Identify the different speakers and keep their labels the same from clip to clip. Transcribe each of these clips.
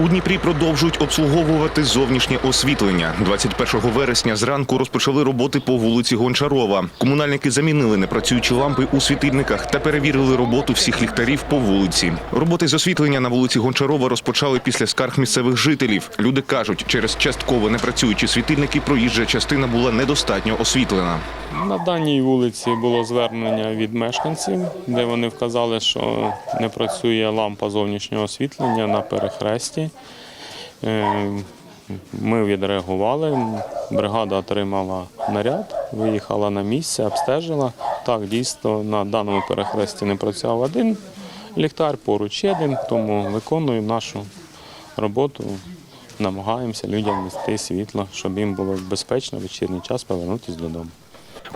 Speaker 1: У Дніпрі продовжують обслуговувати зовнішнє освітлення. 21 вересня зранку розпочали роботи по вулиці Гончарова. Комунальники замінили непрацюючі лампи у світильниках та перевірили роботу всіх ліхтарів по вулиці. Роботи з освітлення на вулиці Гончарова розпочали після скарг місцевих жителів. Люди кажуть, через частково непрацюючі світильники проїжджа частина була недостатньо освітлена.
Speaker 2: На даній вулиці було звернення від мешканців, де вони вказали, що не працює лампа зовнішнього освітлення на перехресті. Е, Ми відреагували, бригада отримала наряд, виїхала на місце, обстежила. Так, дійсно, на даному перехресті не працював один ліхтар, поруч один, тому виконуємо нашу роботу. Намагаємося людям нести світло, щоб їм було безпечно в вечірній час повернутися додому.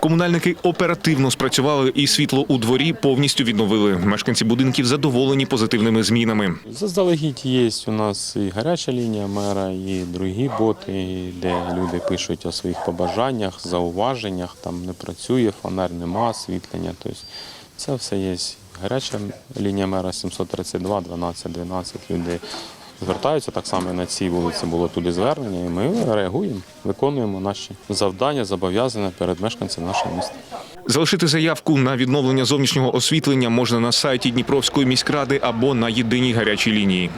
Speaker 1: Комунальники оперативно спрацювали і світло у дворі повністю відновили. Мешканці будинків задоволені позитивними змінами.
Speaker 2: Заздалегідь є у нас і гаряча лінія мера, і другі боти, де люди пишуть о своїх побажаннях, зауваженнях. Там не працює, фонарь нема, освітлення. Тобто це все є. Гаряча лінія мера 732, 12, 12. Люди звертаються так само на цій вулиці було туди звернення, і ми реагуємо, виконуємо наші завдання, зобов'язання перед мешканцями нашого міста.
Speaker 1: Залишити заявку на відновлення зовнішнього освітлення можна на сайті Дніпровської міськради або на єдиній гарячій лінії.